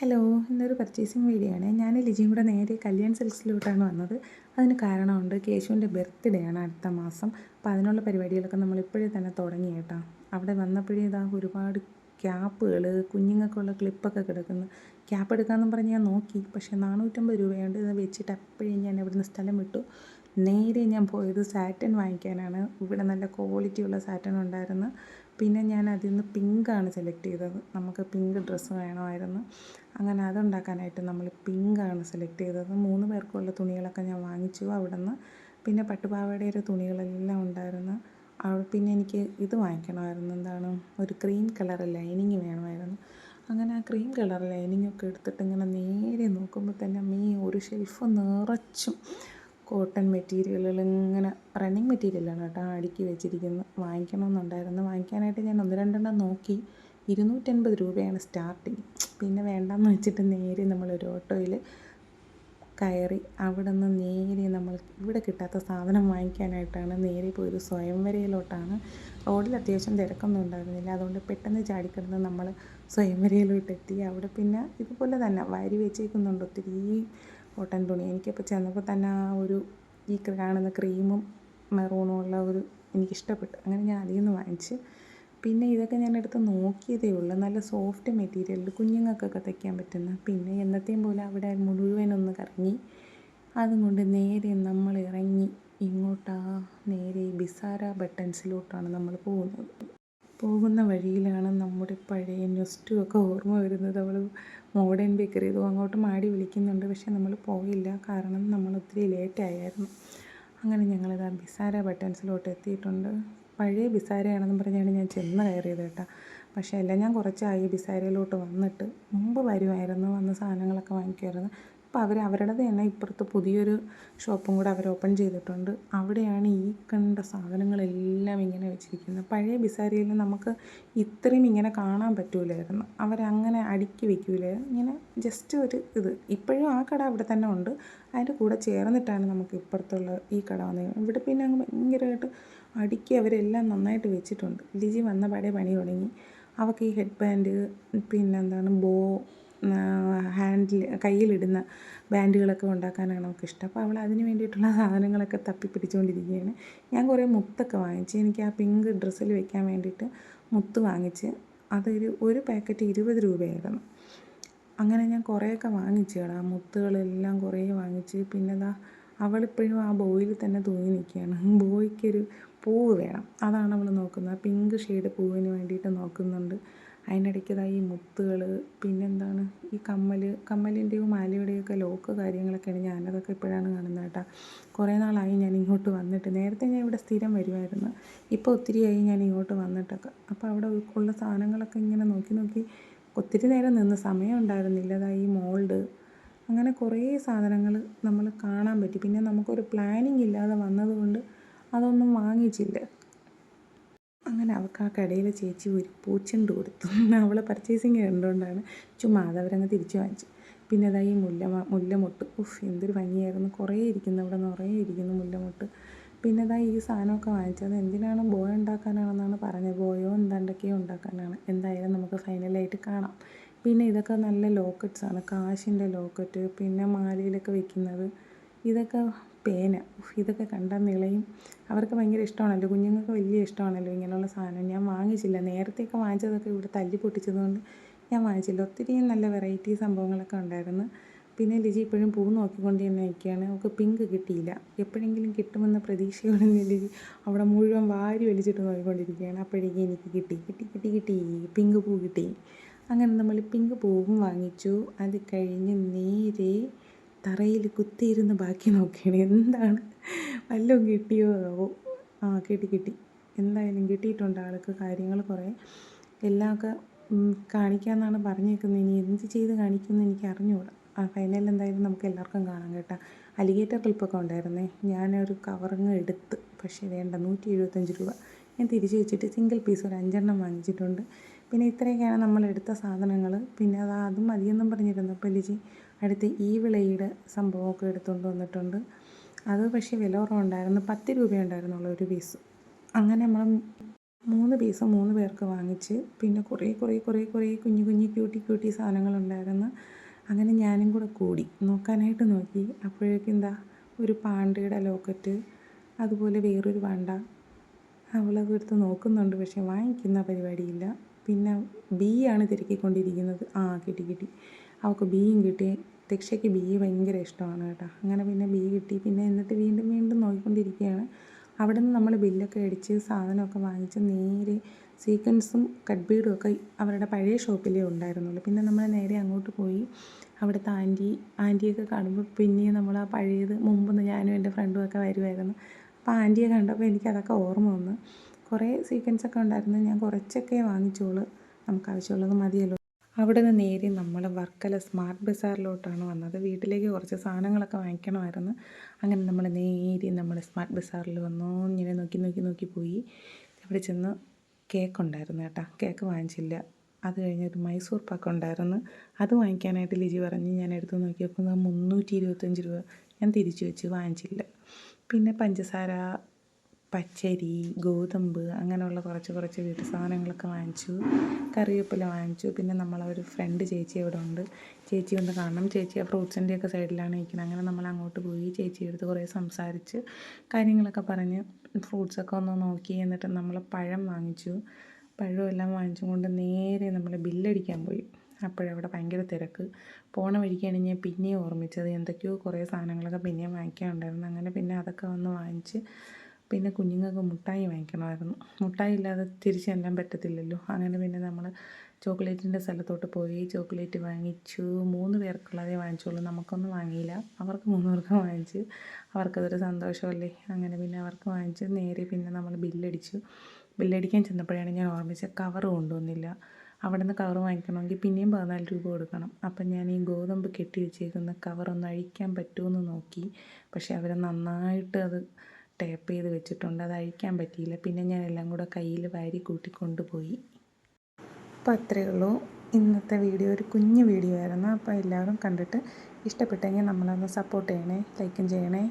Hello ഇന്നൊരു purchasing video ആണ്. ഞാൻ ലിജിയും കൂടെ നേരെ കല്യാൺ സിൽക്സിലോട്ടാണ് വന്നത്. അതിന് കാരണമുണ്ട് കേശുവിന്റെ ബർത്ത്ഡേ ആണ് അടുത്ത മാസം. അപ്പോൾ അതിനുള്ള പരിപാടികളൊക്കെ നമ്മൾ ഇപ്പോഴേ തന്നെ തുടങ്ങി കേട്ടോ. അവിടെ വന്നപ്പോഴേ ഇതാ ഒരുപാട് ക്യാപ്പുകൾ കുഞ്ഞുങ്ങൾക്കുള്ള ക്ലിപ്പൊക്കെ കിടക്കുന്നു. ക്യാപ്പ് എടുക്കാമെന്ന് പറഞ്ഞ് ഞാൻ നോക്കി. പക്ഷേ നാനൂറ്റമ്പത് രൂപയുണ്ട്. ഇത് വെച്ചിട്ട് അപ്പോഴേ ഞാൻ ഇവിടുന്ന് സ്ഥലം വിട്ടു. നേരെ ഞാൻ പോയത് സാറ്റൻ വാങ്ങിക്കാനാണ്. ഇവിടെ നല്ല ക്വാളിറ്റിയുള്ള സാറ്റൻ ഉണ്ടായിരുന്നു. പിന്നെ ഞാൻ അതിൽ നിന്ന് പിങ്കാണ് സെലക്ട് ചെയ്തത്. നമുക്ക് പിങ്ക് ഡ്രസ്സ് വേണമായിരുന്നു. അങ്ങനെ അതുണ്ടാക്കാനായിട്ട് നമ്മൾ പിങ്കാണ് സെലക്ട് ചെയ്തത്. മൂന്ന് പേർക്കുള്ള തുണികളൊക്കെ ഞാൻ വാങ്ങിച്ചു അവിടെ നിന്ന് പിന്നെ പട്ടുപാവാടയുടെ തുണികളെല്ലാം ഉണ്ടായിരുന്നു. പിന്നെ എനിക്ക് ഇത് വാങ്ങിക്കണമായിരുന്നു. എന്താണ്? ഒരു ക്രീം കളർ ലൈനിങ് വേണമായിരുന്നു. അങ്ങനെ ആ ക്രീം കളർ ലൈനിങ് ഒക്കെ എടുത്തിട്ട് ഇങ്ങനെ നേരെ നോക്കുമ്പോൾ തന്നെ മീ ഒരു ഷെൽഫ് നിറച്ചും കോട്ടൺ മെറ്റീരിയലുകൾ ഇങ്ങനെ റണ്ണിങ് മെറ്റീരിയലാണ് കേട്ടോ അടുക്കി വെച്ചിരിക്കുന്നത്. വാങ്ങിക്കണമെന്നുണ്ടായിരുന്നു. വാങ്ങിക്കാനായിട്ട് ഞാൻ ഒന്ന് രണ്ടെണ്ണം നോക്കി. ഇരുന്നൂറ്റൻപത് രൂപയാണ് സ്റ്റാർട്ടിങ് പിന്നെ വേണ്ടാന്ന് വെച്ചിട്ട് നേരെ നമ്മളൊരു ഓട്ടോയിൽ കയറി അവിടെ നിന്ന് നേരെ നമ്മൾ ഇവിടെ കിട്ടാത്ത സാധനം വാങ്ങിക്കാനായിട്ടാണ് നേരെ പോയത്. സ്വയംവരയിലോട്ടാണ്. റോഡിൽ അത്യാവശ്യം തിരക്കൊന്നും ഉണ്ടായിരുന്നില്ല. അതുകൊണ്ട് പെട്ടെന്ന് ചാടിക്കിടന്ന് നമ്മൾ സ്വയംവരയിലോട്ട് എത്തി. അവിടെ പിന്നെ ഇതുപോലെ തന്നെ വാരി വെച്ചേക്കുന്നുണ്ട്. ഒത്തിരി കോട്ടൺ തുണി. എനിക്കിപ്പോൾ ചെന്നപ്പോൾ തന്നെ ആ ഒരു ഈ കാണുന്ന ക്രീമും മെറൂണും ഉള്ള ഒരു എനിക്കിഷ്ടപ്പെട്ടു. അങ്ങനെ ഞാൻ അതിൽ നിന്ന് വാങ്ങിച്ച്. പിന്നെ ഇതൊക്കെ ഞാൻ എടുത്ത് നോക്കിയതേ ഉള്ളൂ. നല്ല സോഫ്റ്റ് മെറ്റീരിയലിൽ കുഞ്ഞുങ്ങൾക്കൊക്കെ തയ്ക്കാൻ പറ്റുന്ന. പിന്നെ എന്നത്തെയും പോലെ അവിടെ മുഴുവനൊന്ന് കറങ്ങി. അതും കൊണ്ട് നേരെ നമ്മൾ ഇറങ്ങി. ഇങ്ങോട്ടാ നേരെ ബിസാര ബട്ടൺസിലോട്ടാണ് നമ്മൾ പോകുന്നത്. പോകുന്ന വഴിയിലാണ് നമ്മുടെ പഴയ നെസ്റ്റും ഒക്കെ ഓർമ്മ വരുന്നത്. അവൾ മോഡേൺ ബേക്കറി ഇതും അങ്ങോട്ട് മാടി വിളിക്കുന്നുണ്ട്. പക്ഷേ നമ്മൾ പോയില്ല. കാരണം നമ്മൾ ഒത്തിരി ലേറ്റ് ആയായിരുന്നു അങ്ങനെ ഞങ്ങളിത് ബിസാര ബട്ടൺസിലോട്ട് എത്തിയിട്ടുണ്ട്. പഴയ ബിസാരയാണെന്ന് പറഞ്ഞാണ് ഞാൻ ചെന്ന് കയറിയത് കേട്ടോ. പക്ഷേ അല്ല ഞാൻ കുറച്ചായി ബിസാരയിലോട്ട് വന്നിട്ട്. മുമ്പ് വരുമായിരുന്നു. വന്ന് സാധനങ്ങളൊക്കെ വാങ്ങിക്കുമായിരുന്നു. അപ്പോൾ അവർ അവരുടേത് തന്നെ ഇപ്പുറത്ത് പുതിയൊരു ഷോപ്പും കൂടെ അവർ ഓപ്പൺ ചെയ്തിട്ടുണ്ട്. അവിടെയാണ് ഈ കണ്ട സാധനങ്ങളെല്ലാം ഇങ്ങനെ വെച്ചിരിക്കുന്നത്. പഴയ ബിസാരിയിൽ നമുക്ക് ഇത്രയും ഇങ്ങനെ കാണാൻ പറ്റൂലായിരുന്നു. അവരങ്ങനെ അടുക്കി വയ്ക്കൂലായിരുന്നു ഇങ്ങനെ ജസ്റ്റ് ഒരു ഇത്. ഇപ്പോഴും ആ കട അവിടെ തന്നെ ഉണ്ട്. അതിന്റെ കൂടെ ചേർന്നിട്ടാണ് നമുക്ക് ഇപ്പുറത്തുള്ള ഈ കട വന്നത്. ഇവിടെ പിന്നെ അങ്ങ് ഭയങ്കരമായിട്ട് അടുക്കി അവരെല്ലാം നന്നായിട്ട് വെച്ചിട്ടുണ്ട്. ലിജി വന്ന പാടെ പണി തുടങ്ങി. അവൾക്ക് ഈ ഹെഡ് ബാൻഡ് പിന്നെന്താണ് ബോ ഹാൻഡിൽ കയ്യിലിടുന്ന ബാൻഡുകളൊക്കെ ഉണ്ടാക്കാനാണ് അവൾക്കിഷ്ടം അപ്പോൾ അവൾ അതിന് വേണ്ടിയിട്ടുള്ള സാധനങ്ങളൊക്കെ തപ്പി പിടിച്ചുകൊണ്ടിരിക്കുകയാണ് ഞാൻ കുറേ മുത്തൊക്കെ വാങ്ങിച്ച് എനിക്ക് ആ പിങ്ക് ഡ്രസ്സിൽ വെക്കാൻ വേണ്ടിയിട്ട് മുത്ത് വാങ്ങിച്ച് അതൊരു ഒരു പാക്കറ്റ് ഇരുപത് രൂപയായിരുന്നു. അങ്ങനെ ഞാൻ കുറേയൊക്കെ വാങ്ങിച്ചു കേടാ മുത്തുകളെല്ലാം കുറേ വാങ്ങിച്ച്. പിന്നെ അതാ അവളിപ്പോഴും ആ ബോയിൽ തന്നെ തൂങ്ങി നിൽക്കുകയാണ്. ബോയ്ക്കൊരു പൂവ് വേണം. അതാണ് അവൾ നോക്കുന്നത്. പിങ്ക് ഷെയ്ഡ് പൂവിന് വേണ്ടിയിട്ട് നോക്കുന്നുണ്ട്. അതിനിടയ്ക്ക് ഈ മുത്തുകൾ പിന്നെന്താണ് ഈ കമ്മൽ കമ്മലിന്റെയും മാലയുടെയൊക്കെ ലോക്ക് കാര്യങ്ങളൊക്കെയാണ് ഞാനതൊക്കെ ഇപ്പോഴാണ് കാണുന്നത് കേട്ടോ. കുറേ നാളായി ഞാൻ ഇങ്ങോട്ട് വന്നിട്ട്. നേരത്തെ ഞാൻ ഇവിടെ സ്ഥിരം വരുമായിരുന്നു. ഇപ്പോൾ ഒത്തിരിയായി ഞാൻ ഇങ്ങോട്ട് വന്നിട്ടൊക്കെ. അപ്പോൾ അവിടെ ഉള്ള സാധനങ്ങളൊക്കെ ഇങ്ങനെ നോക്കി നോക്കി ഒത്തിരി നേരം നിന്ന് സമയം ഉണ്ടായിരുന്നില്ല. അതാ ഈ മോൾഡ്. അങ്ങനെ കുറേ സാധനങ്ങൾ നമ്മൾ കാണാൻ പറ്റി. പിന്നെ നമുക്കൊരു പ്ലാനിങ് ഇല്ലാതെ വന്നതുകൊണ്ട് അതൊന്നും വാങ്ങിച്ചില്ല. അങ്ങനെ അവൾക്ക് ആ കടയിലെ ചേച്ചി ഒരു പൂച്ചെണ്ട് കൊടുത്തു. അവൾ പർച്ചേസിങ് കണ്ടുകൊണ്ടാണ് ചുമ്മാ അതവരങ്ങ് തിരിച്ചു വാങ്ങിച്ചു. പിന്നെ അതായി മുല്ല മുല്ലമൊട്ട്. ഉഫ് എന്തൊരു ഭംഗിയായിരുന്നു. കുറേ ഇരിക്കുന്നു അവിടെ നിറയെ ഇരിക്കുന്നു മുല്ലമൊട്ട്. പിന്നെ അതാ ഈ സാധനമൊക്കെ വാങ്ങിച്ചത്. എന്തിനാണ് ബോയ ഉണ്ടാക്കാനാണെന്നാണ് പറഞ്ഞത്. ബോയോ എന്താണ്ടൊക്കെയോ ഉണ്ടാക്കാനാണ്. എന്തായാലും നമുക്ക് ഫൈനലായിട്ട് കാണാം. പിന്നെ ഇതൊക്കെ നല്ല ലോക്കറ്റ്സാണ് കാശിന്റെ ലോക്കറ്റ് പിന്നെ മാലയിലൊക്കെ വെക്കുന്നത്. ഇതൊക്കെ പേന ഇതൊക്കെ കണ്ടാൽ നിളയും. അവർക്ക് ഭയങ്കര ഇഷ്ടമാണല്ലോ. കുഞ്ഞുങ്ങൾക്ക് വലിയ ഇഷ്ടമാണല്ലോ ഇങ്ങനെയുള്ള സാധനം. ഞാൻ വാങ്ങിച്ചില്ല. നേരത്തെയൊക്കെ വാങ്ങിച്ചതൊക്കെ ഇവിടെ തല്ലി പൊട്ടിച്ചതുകൊണ്ട് ഞാൻ വാങ്ങിച്ചില്ല. ഒത്തിരി നല്ല വെറൈറ്റി സംഭവങ്ങളൊക്കെ ഉണ്ടായിരുന്നു. പിന്നെ ലിജി ഇപ്പോഴും പൂ നോക്കിക്കൊണ്ട് തന്നെ നിൽക്കുകയാണ്. അവൾക്ക് പിങ്ക് കിട്ടിയില്ല. എപ്പോഴെങ്കിലും കിട്ടുമെന്ന പ്രതീക്ഷയോടെ ലിജി അവിടെ മുഴുവൻ വാരി വലിച്ചിട്ട് നോക്കിക്കൊണ്ടിരിക്കുകയാണ്. അപ്പോഴേക്കും എനിക്ക് കിട്ടി. കിട്ടി കിട്ടി കിട്ടി. പിങ്ക് പൂ കിട്ടി. അങ്ങനെ നമ്മൾ പിങ്ക് പൂവും വാങ്ങിച്ചു. അത് കഴിഞ്ഞ് നേരെ തറയിൽ കുത്തിയിരുന്ന് ബാക്കി നോക്കിയാണ്. എന്താണ്? വല്ലതും കിട്ടിയോ? ആവോ ആ കിട്ടി കിട്ടി. എന്തായാലും കിട്ടിയിട്ടുണ്ട് ആൾക്ക് കാര്യങ്ങൾ കുറേ. എല്ലാമൊക്കെ കാണിക്കാമെന്നാണ് പറഞ്ഞേക്കുന്നത്. ഇനി എന്ത് ചെയ്ത് കാണിക്കുമെന്ന് എനിക്ക് അറിഞ്ഞുകൂടാ. ആ ഫൈനൽ എന്തായാലും നമുക്ക് എല്ലാവർക്കും കാണാം കേട്ടോ. അലിഗേറ്റർ ക്ലിപ്പൊക്കെ ഉണ്ടായിരുന്നേ. ഞാനൊരു കവറിങ് എടുത്ത്. പക്ഷേ വേണ്ട നൂറ്റി എഴുപത്തഞ്ച് രൂപ. ഞാൻ തിരിച്ചു വെച്ചിട്ട് സിംഗിൾ പീസ് ഒരു അഞ്ചെണ്ണം വാങ്ങിച്ചിട്ടുണ്ട്. പിന്നെ ഇത്രയൊക്കെയാണ് നമ്മൾ എടുത്ത സാധനങ്ങൾ. പിന്നെ അത് അതും മതിയെന്നും പറഞ്ഞിരുന്നു അപ്പോൾ ലിജി. അടുത്ത് ഈ വിളയുടെ സംഭവമൊക്കെ എടുത്തുകൊണ്ട് വന്നിട്ടുണ്ട്. അത് പക്ഷേ വില കുറവുണ്ടായിരുന്നു. പത്ത് രൂപയുണ്ടായിരുന്നുള്ളൂ ഒരു പീസ് അങ്ങനെ നമ്മൾ മൂന്ന് പീസ് മൂന്ന് പേർക്ക് വാങ്ങിച്ച് പിന്നെ കുറേ കുറേ കുറേ കുറേ കുഞ്ഞു കുഞ്ഞു ക്യൂട്ടി ക്യൂട്ടി സാധനങ്ങളുണ്ടായിരുന്നു അങ്ങനെ ഞാനും കൂടെ കൂടി നോക്കാനായിട്ട് നോക്കി. അപ്പോഴേക്കും എന്താ? ഒരു പാണ്ടയുടെ ലോക്കറ്റ് അതുപോലെ വേറൊരു പാണ്ട. അവളത് എടുത്ത് നോക്കുന്നുണ്ട്. പക്ഷേ വാങ്ങിക്കുന്ന പരിപാടിയില്ല. പിന്നെ ബി ആണ് തിരക്കിക്കൊണ്ടിരിക്കുന്നത്. ആ കിട്ടി കിട്ടി. അവൾക്ക് ബിയും കിട്ടി. ദക്ഷയ്ക്ക് ബി ഭയങ്കര ഇഷ്ടമാണ് കേട്ടോ. അങ്ങനെ പിന്നെ ബി കിട്ടി. പിന്നെ എന്നിട്ട് വീണ്ടും വീണ്ടും നോക്കിക്കൊണ്ടിരിക്കുകയാണ്. അവിടെ നിന്ന് നമ്മൾ ബില്ലൊക്കെ അടിച്ച് സാധനമൊക്കെ വാങ്ങിച്ച് നേരെ സീക്വൻസും കട്ട് ബീഡും ഒക്കെ അവരുടെ പഴയ ഷോപ്പിലേ ഉണ്ടായിരുന്നുള്ളൂ. പിന്നെ നമ്മൾ നേരെ അങ്ങോട്ട് പോയി അവിടുത്തെ ആന്റി ആന്റിയൊക്കെ കാണുമ്പോൾ പിന്നെയും നമ്മൾ ആ പഴയത് മുമ്പ് ഞാനും എന്റെ ഫ്രണ്ടും ഒക്കെ വരുമായിരുന്നു അപ്പോൾ ആന്റിയെ കണ്ടപ്പോൾ എനിക്കതൊക്കെ ഓർമ്മ വന്നു. കുറേ സീക്വൻസൊക്കെ ഉണ്ടായിരുന്നു. ഞാൻ കുറച്ചൊക്കെ വാങ്ങിച്ചോളൂ. നമുക്ക് ആവശ്യമുള്ളത് മതിയല്ലോ. അവിടെ നിന്ന് നേരെ നമ്മൾ വർക്കല സ്മാർട്ട് ബസാറിലോട്ടാണ് വന്നത്. വീട്ടിലേക്ക് കുറച്ച് സാധനങ്ങളൊക്കെ വാങ്ങിക്കണമായിരുന്നു. അങ്ങനെ നമ്മൾ നേരെ നമ്മൾ സ്മാർട്ട് ബസാറിൽ വന്നു. ഇങ്ങനെ നോക്കി നോക്കി നോക്കി പോയി. അവിടെ ചെന്ന് കേക്ക് ഉണ്ടായിരുന്നു കേട്ടോ. കേക്ക് വാങ്ങിച്ചില്ല. അത് കഴിഞ്ഞൊരു മൈസൂർ പാക്ക് ഉണ്ടായിരുന്നു. അത് വാങ്ങിക്കാനായിട്ട് ലിജി പറഞ്ഞ് ഞാൻ എടുത്ത് നോക്കിയപ്പോൾ മുന്നൂറ്റി ഇരുപത്തഞ്ച് രൂപ ഞാൻ തിരിച്ചു വെച്ച് വാങ്ങിച്ചില്ല. പിന്നെ പഞ്ചസാര പച്ചരി ഗോതമ്പ് അങ്ങനെയുള്ള കുറച്ച് കുറച്ച് വീട്ടു സാധനങ്ങളൊക്കെ വാങ്ങിച്ചു. കറിവേപ്പില വാങ്ങിച്ചു. പിന്നെ നമ്മളെ ഒരു ഫ്രണ്ട് ചേച്ചി അവിടെ ഉണ്ട്. ചേച്ചി ഒന്ന് കാണണം. ചേച്ചി ആ ഫ്രൂട്ട്സിന്റെ ഒക്കെ സൈഡിലാണ് ഇരിക്കുന്നത് അങ്ങനെ നമ്മൾ അങ്ങോട്ട് പോയി ചേച്ചിയുടെ അടുത്ത് കുറേ സംസാരിച്ച് കാര്യങ്ങളൊക്കെ പറഞ്ഞ് ഫ്രൂട്ട്സൊക്കെ ഒന്ന് നോക്കി എന്നിട്ട് നമ്മൾ പഴം വാങ്ങിച്ചു. പഴമെല്ലാം വാങ്ങിച്ചും കൊണ്ട് നേരെ നമ്മൾ ബില്ലടിക്കാൻ പോയി. അപ്പോഴവിടെ ഭയങ്കര തിരക്ക്. പോണ വഴിക്കാണ് ഞാൻ പിന്നെയും ഓർമ്മിച്ചത്. എന്തൊക്കെയോ കുറേ സാധനങ്ങളൊക്കെ പിന്നെയും വാങ്ങിക്കാനുണ്ടായിരുന്നു. അങ്ങനെ പിന്നെ അതൊക്കെ വന്ന് വാങ്ങിച്ച് പിന്നെ കുഞ്ഞുങ്ങൾക്ക് മുട്ടായി വാങ്ങിക്കണമായിരുന്നു. മുട്ടായി ഇല്ലാതെ തിരിച്ച് ചെല്ലാൻ പറ്റത്തില്ലല്ലോ. അങ്ങനെ പിന്നെ നമ്മൾ ചോക്ലേറ്റിന്റെ സ്ഥലത്തോട്ട് പോയി ചോക്ലേറ്റ് വാങ്ങിച്ചു. മൂന്ന് പേർക്കുള്ളതേ വാങ്ങിച്ചുള്ളൂ. നമുക്കൊന്നും വാങ്ങിയില്ല. അവർക്ക് മൂന്ന് പേർക്ക് വാങ്ങിച്ച്. അവർക്കതൊരു സന്തോഷമല്ലേ? അങ്ങനെ പിന്നെ അവർക്ക് വാങ്ങിച്ച് നേരെ പിന്നെ നമ്മൾ ബില്ലടിച്ചു. ബില്ലടിക്കാൻ ചെന്നപ്പോഴാണ് ഞാൻ ഓർമ്മിച്ച കവർ കൊണ്ടുവന്നില്ല. അവിടെ നിന്ന് കവർ വാങ്ങിക്കണമെങ്കിൽ പിന്നെയും പതിനാല് രൂപ കൊടുക്കണം. അപ്പം ഞാൻ ഈ ഗോതമ്പ് കെട്ടി വെച്ചേക്കുന്ന കവർ ഒന്ന് അഴിക്കാൻ പറ്റുമെന്ന് നോക്കി. പക്ഷേ അവർ നന്നായിട്ട് അത് ടേപ്പ് ചെയ്ത് വെച്ചിട്ടുണ്ട്. അത് അഴിക്കാൻ പറ്റിയില്ല. പിന്നെ ഞാൻ എല്ലാം കൂടെ കയ്യിൽ വാരി കൂട്ടി കൊണ്ടുപോയി. അപ്പോൾ അത്രയേ ഉള്ളൂ. ഇന്നത്തെ വീഡിയോ ഒരു കുഞ്ഞു വീഡിയോ ആയിരുന്നു. അപ്പോൾ എല്ലാവരും കണ്ടിട്ട് ഇഷ്ടപ്പെട്ടെങ്കിൽ നമ്മളൊന്ന് സപ്പോർട്ട് ചെയ്യണേ ലൈക്കും ചെയ്യണേ.